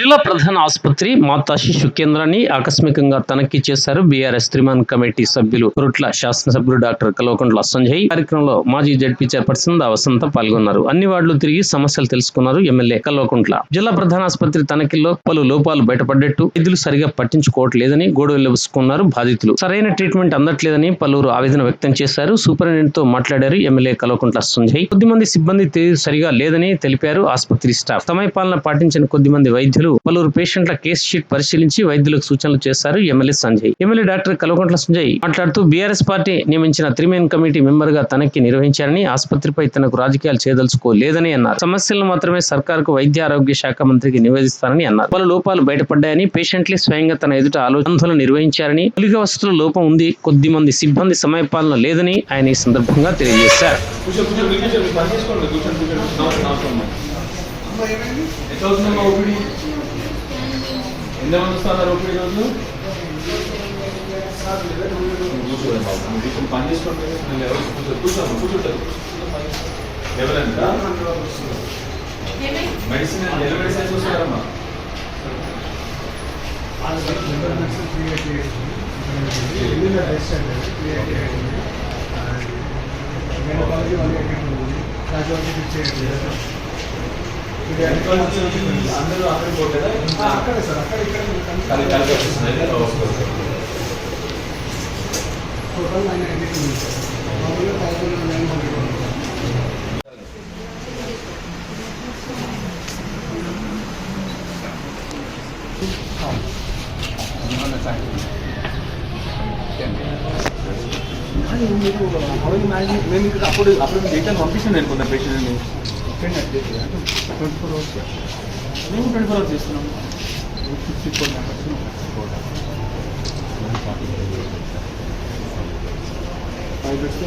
జిల్లా ప్రధాన ఆసుపత్రి మాతా శిశు కేంద్రాన్ని ఆకస్మికంగా తనిఖీ చేశారు బీఆర్ఎస్ త్రిమాన్ కమిటీ సభ్యులు రుట్ల శాసనసభ్యులు డాక్టర్ కల్వకుంట్ల సంజయ్ కార్యక్రమంలో మాజీ జడ్పీ చైర్పర్సన్ దావసంత పాల్గొన్నారు. అన్ని వార్డులు తిరిగి సమస్యలు తెలుసుకున్నారు ఎమ్మెల్యే కల్వకుంట్ల. జిల్లా ప్రధాన ఆసుపత్రి తనిఖీల్లో పలు లోపాలు బయటపడ్డట్టు వైద్యులు సరిగా పట్టించుకోవట్లేదని గోడలు బాధితులు. సరైన ట్రీట్మెంట్ అందట్లేదని పలువురు ఆవేదన వ్యక్తం చేశారు. సూపరింటెండెంట్తో మాట్లాడారు ఎమ్మెల్యే కల్వకుంట్ల సంజయ్ కొద్దిమంది సిబ్బంది సరిగా లేదని తెలిపారు ఆసుపత్రి స్టాఫ్. సమయపాలన పాటించిన కొద్దిమంది వైద్యులు పలువురు పేషెంట్ల కేసు షీట్ పరిశీలించి వైద్యులకు సూచనలు చేశారు MLA Sanjay. MLA doctor Kalvakuntla Sanjay మాట్లాడుతూ బీఆర్ఎస్ పార్టీ నియమించిన త్రిమేన్ కమిటీ మెంబర్గా తనకి నిర్వహించారని ఆసుపత్రిపై తనకు రాజకీయాలు చేయదలుచుకోలేదని అన్నారు. సమస్యలను మాత్రమే సర్కారుకు వైద్య ఆరోగ్య శాఖ మంత్రికి నివేదిస్తారని అన్నారు. పలు లోపాలు బయటపడ్డాయని పేషెంట్లే స్వయంగా తన ఎదుట ఆలోచనలు నిర్వహించారని మౌలిక వసతుల లోపం ఉంది కొద్ది మంది సిబ్బంది సమయపాలన లేదని ఆయన ఈ సందర్భంగా తెలియజేశారు. కూర్చో కూర్చో ఎంతమంది వస్తున్నారు ఓపిడి రోజు కూర్చోండి బాబు. మీరు కూర్చొని పని చేసుకోండి నేను ఎవరు కూర్చుంటారు మెడిసిన్ వస్తారమ్మా అందరూ అక్కడికి పోతారా? అక్కడే సార్ అక్కడ ఇక్కడ టోటల్ నైన్ సార్. మామూలుగా థౌసండ్ నైన్ హండ్రెడ్ మీకు అప్పుడు అప్పుడు డేటాను పంపించాను నేను పేషెంట్ని ట్వంటీ ఫోర్ అవర్స్ మేము ట్వంటీ ఫోర్ అవర్స్ చేస్తున్నాం ఫిఫ్టీ ఫోర్ మెంబర్స్ బెడ్స్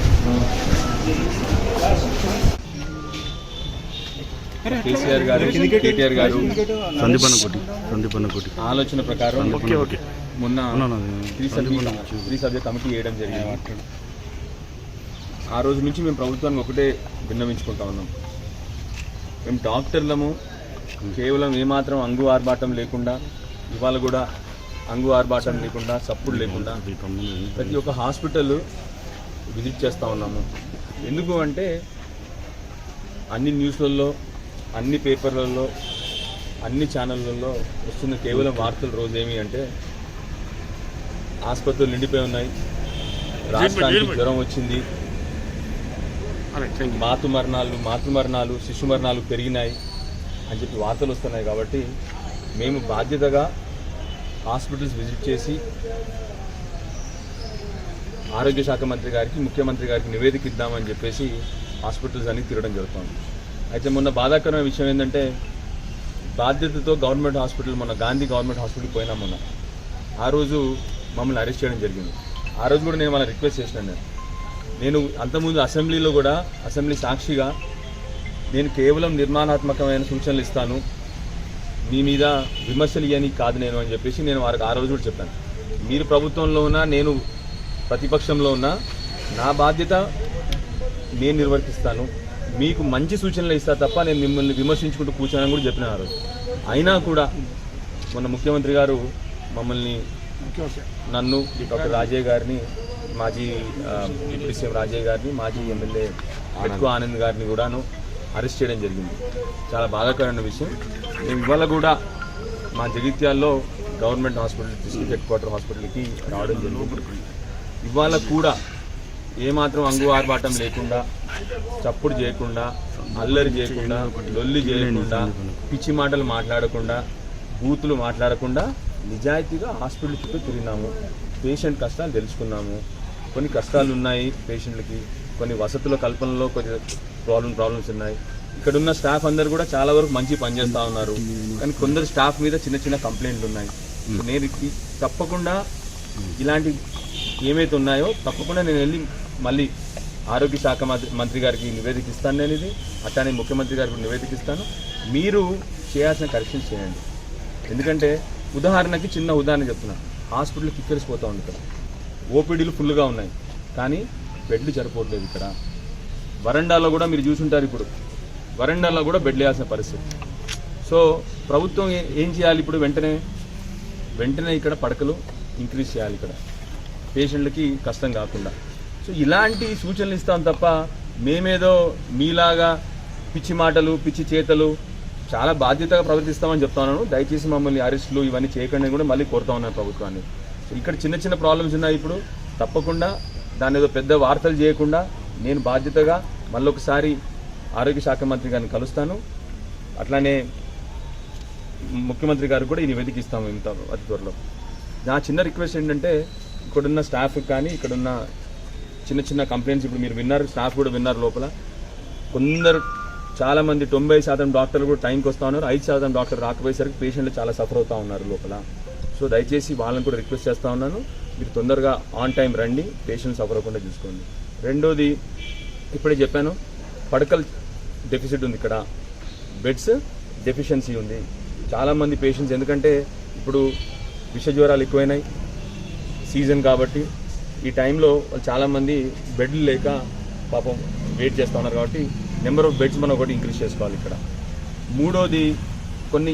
మేము కేసీఆర్ గారు కేటీఆర్ గారు. సందీపన్న కోటి సందీపన్న కోటి. ఆలోచన ప్రకారం మొన్న. త్రీ సభ్య త్రీ సభ్య కమిటీ వేయడం జరిగింది. ఆ రోజు నుంచి మేము ప్రభుత్వానికి ఒకటే విన్నవించుకుంటా ఉన్నాం. మేము డాక్టర్లము కేవలం ఏమాత్రం అంగు ఆర్భాటం లేకుండా ఇవాళ కూడా అంగు ఆర్భాటం లేకుండా సప్పుడు లేకుండా ప్రతి ఒక్క హాస్పిటల్ విజిట్ చేస్తూ ఉన్నాము. ఎందుకు అంటే అన్ని న్యూస్లలో అన్ని పేపర్లలో అన్ని ఛానళ్ళల్లో వస్తున్న కేవలం వార్తలు రోజు ఏమి అంటే ఆసుపత్రులు నిండిపోయి ఉన్నాయి. రాష్ట్రానికి జ్వరం వచ్చింది. మాతృ మరణాలు మాతృ మరణాలు శిశు మరణాలు పెరిగినాయి అని చెప్పి వార్తలు వస్తున్నాయి కాబట్టి మేము బాధ్యతగా హాస్పిటల్స్ విజిట్ చేసి ఆరోగ్య శాఖ మంత్రి గారికి ముఖ్యమంత్రి గారికి నివేదిక ఇద్దామని చెప్పేసి హాస్పిటల్స్ అన్ని తిరగడం జరుగుతుంది. అయితే మొన్న బాధాకరమైన విషయం ఏంటంటే బాధ్యతతో గవర్నమెంట్ హాస్పిటల్ మొన్న గాంధీ గవర్నమెంట్ హాస్పిటల్కి పోయినా మొన్న. ఆ రోజు మమ్మల్ని అరెస్ట్ చేయడం జరిగింది. ఆ రోజు కూడా నేను మన రిక్వెస్ట్ చేసినాను నేను. నేను అంతకుముందు అసెంబ్లీలో కూడా అసెంబ్లీ సాక్షిగా నేను కేవలం నిర్మాణాత్మకమైన సూచనలు ఇస్తాను. మీ మీద విమర్శలు ఇవ్వని కాదు నేను అని చెప్పేసి నేను వారికి ఆ రోజు కూడా చెప్పాను. మీరు ప్రభుత్వంలో ఉన్నా నేను ప్రతిపక్షంలో ఉన్నా నా బాధ్యత నేను నిర్వర్తిస్తాను. మీకు మంచి సూచనలు ఇస్తా తప్ప నేను మిమ్మల్ని విమర్శించుకుంటూ కూర్చోనని కూడా చెప్పిన రోజు అయినా కూడా మొన్న ముఖ్యమంత్రి గారు మమ్మల్ని నన్ను డాక్టర్ రాజయ్య గారిని మాజీ డిప్యూటీ సీఎం రాజయ్య గారిని మాజీ ఎమ్మెల్యే పెట్టుకు ఆనంద్ గారిని కూడాను అరెస్ట్ చేయడం జరిగింది. చాలా బాధాకరమైన విషయం. మేము ఇవాళ కూడా మా జగిత్యాల్లో government hospital district head quarter హాస్పిటల్కి రావడం జరిగింది. ఇవాళ కూడా ఏమాత్రం అంగు ఆర్భాటం లేకుండా చప్పుడు చేయకుండా అల్లరి చేయకుండా లొల్లి చేయకుండా పిచ్చి మాటలు మాట్లాడకుండా బూతులు మాట్లాడకుండా నిజాయితీగా హాస్పిటల్ చుట్టూ తిరిగినాము. పేషెంట్ కష్టాలు తెలుసుకున్నాము. కొన్ని కష్టాలు ఉన్నాయి పేషెంట్లకి కొన్ని వసతుల కల్పనలో కొన్ని ప్రాబ్లం ప్రాబ్లమ్స్ ఉన్నాయి. ఇక్కడ ఉన్న స్టాఫ్ అందరు కూడా చాలా వరకు మంచి పనిచేస్తూ ఉన్నారు. కానీ కొందరు స్టాఫ్ మీద చిన్న చిన్న కంప్లైంట్లు ఉన్నాయి. నేను తప్పకుండా ఇలాంటి ఏమైతే ఉన్నాయో తప్పకుండా నేను వెళ్ళి మళ్ళీ ఆరోగ్య శాఖ మంత్రి మంత్రి గారికి నివేదిక ఇస్తాను నేను ఇది. అట్లానే ముఖ్యమంత్రి గారికి నివేదిక ఇస్తాను. మీరు చేయాల్సిన కరెక్షన్స్ చేయండి. ఎందుకంటే ఉదాహరణకి చిన్న ఉదాహరణ చెప్తున్నా. హాస్పిటల్ కిక్కెరిసిపోతూ ఉంది ఇక్కడ ఓపీడీలు ఫుల్గా ఉన్నాయి. కానీ బెడ్లు సరిపోవట్లేదు ఇక్కడ. వరండాలో కూడా మీరు చూసుంటారు ఇప్పుడు. వరండాలో కూడా బెడ్లు వేయాల్సిన పరిస్థితి. సో ప్రభుత్వం ఏ- ఏం చేయాలి ఇప్పుడు వెంటనే? వెంటనే ఇక్కడ పడకలు ఇంక్రీజ్ చేయాలి ఇక్కడ. పేషెంట్లకి కష్టం కాకుండా. సో ఇలాంటి సూచనలు ఇస్తాం తప్ప మేమేదో మీలాగా పిచ్చి మాటలు పిచ్చి చేతలు చాలా బాధ్యతగా ప్రవర్తిస్తామని చెప్తున్నాను దయచేసి మమ్మల్ని అరెస్టులు ఇవన్నీ చేయకుండా కూడా మళ్ళీ కోరుతా ఉన్నాను ప్రభుత్వాన్ని. సో ఇక్కడ చిన్న చిన్న ప్రాబ్లమ్స్ ఉన్నాయి ఇప్పుడు. తప్పకుండా దాని ఏదో పెద్ద వార్తలు చేయకుండా నేను బాధ్యతగా మళ్ళొకసారి ఆరోగ్య శాఖ మంత్రి గారిని కలుస్తాను. అట్లానే ముఖ్యమంత్రి గారికి కూడా ఈ నివేదిక ఇస్తాము ఇంత అతి త్వరలో. నా చిన్న రిక్వెస్ట్ ఏంటంటే ఇక్కడున్న స్టాఫ్ కానీ ఇక్కడున్న చిన్న చిన్న కంప్లైంట్స్ ఇప్పుడు మీరు విన్నారు స్టాఫ్ కూడా విన్నారు లోపల. కొందరు చాలామంది తొంభై శాతం డాక్టర్లు కూడా టైంకి వస్తూ ఉన్నారు. ఐదు శాతం డాక్టర్ రాకపోయేసరికి పేషెంట్లు చాలా సఫర్ అవుతూ ఉన్నారు లోపల. సో దయచేసి వాళ్ళని కూడా రిక్వెస్ట్ చేస్తూ ఉన్నాను. మీరు తొందరగా ఆన్ టైం రండి. పేషెంట్ సఫర్ అవ్వకుండా చూసుకోండి. రెండోది ఇప్పుడే చెప్పాను పడకల్ డెఫిసిట్ ఉంది ఇక్కడ. బెడ్స్ డెఫిషియన్సీ ఉంది. చాలామంది పేషెంట్స్ ఎందుకంటే ఇప్పుడు విష జ్వరాలు ఎక్కువైనాయి. సీజన్ కాబట్టి ఈ టైంలో చాలామంది బెడ్లు లేక పాపం వెయిట్ చేస్తూ ఉన్నారు కాబట్టి నెంబర్ ఆఫ్ బెడ్స్ మనం ఒకటి ఇంక్రీజ్ చేసుకోవాలి ఇక్కడ. మూడోది కొన్ని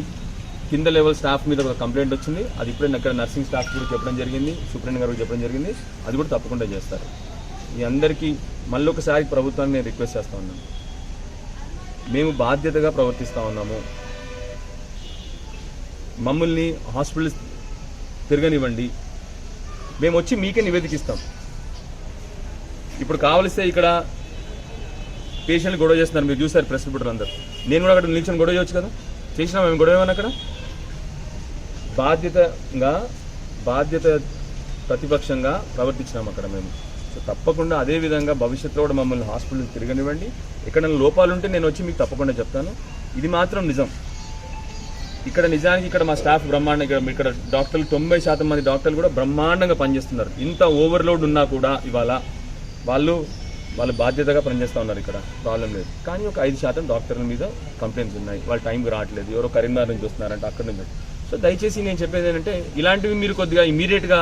కింద లెవెల్ స్టాఫ్ మీద ఒక కంప్లైంట్ వచ్చింది. అది ఇప్పుడే అక్కడ నర్సింగ్ స్టాఫ్ కూడా చెప్పడం జరిగింది సూపరింటెండెంట్ గారికి చెప్పడం జరిగింది. అది కూడా తప్పకుండా చేస్తారు. ఈ అందరికీ మళ్ళీ ఒకసారి ప్రభుత్వాన్ని నేను రిక్వెస్ట్ చేస్తూ ఉన్నాను. మేము బాధ్యతగా ప్రవర్తిస్తూ ఉన్నాము. మమ్మల్ని హాస్పిటల్స్ తిరగనివ్వండి. మేము వచ్చి మీకే నివేదికిస్తాం. ఇప్పుడు కావలిస్తే ఇక్కడ పేషెంట్లు గొడవ చేస్తున్నారు. మీరు చూసారు ప్రెస్ రిపోర్టర్ అందరు. నేను కూడా అక్కడ నిల్చొని గొడవ చేయొచ్చు కదా? చేసినా మేము గొడవ ఏమన్నా అక్కడ? బాధ్యతగా బాధ్యత ప్రతిపక్షంగా ప్రవర్తించినాం అక్కడ మేము. సో తప్పకుండా అదే విధంగా భవిష్యత్తులో కూడా మమ్మల్ని హాస్పిటల్కి తిరగనివ్వండి. ఎక్కడైనా లోపాలుంటే నేను వచ్చి మీకు తప్పకుండా చెప్తాను. ఇది మాత్రం నిజం. ఇక్కడ నిజానికి ఇక్కడ మా స్టాఫ్ బ్రహ్మాండం ఇక్కడ ఇక్కడ డాక్టర్లు తొంభై శాతం మంది డాక్టర్లు కూడా బ్రహ్మాండంగా పనిచేస్తున్నారు. ఇంత ఓవర్లోడ్ ఉన్నా కూడా ఇవాళ వాళ్ళు వాళ్ళు బాధ్యతగా పనిచేస్తూ ఉన్నారు ఇక్కడ. ప్రాబ్లం లేదు. కానీ ఒక ఐదు శాతం డాక్టర్ల మీద కంప్లైంట్స్ ఉన్నాయి. వాళ్ళు టైంకి రావట్లేదు. ఎవరో కరీంనగర్ నుంచి వస్తున్నారంటే అక్కడ నుంచి. సో దయచేసి నేను చెప్పేది ఏంటంటే ఇలాంటివి మీరు కొద్దిగా ఇమీడియట్గా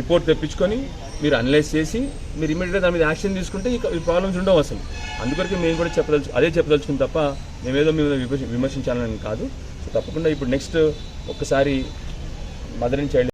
రిపోర్ట్ తెప్పించుకొని మీరు అనలైజ్ చేసి మీరు ఇమీడియట్గా దాని మీద యాక్షన్ తీసుకుంటే ఈ ప్రాబ్లమ్స్ ఉండవు అసలు. అందుకొరకే మేము కూడా చెప్పదలుచు అదే చెప్పదలుచుకుని తప్ప మేమేదో మేము విమర్శ విమర్శించాలని కాదు. సో తప్పకుండా ఇప్పుడు నెక్స్ట్ ఒక్కసారి మదర్ అండ్ చైల్డ్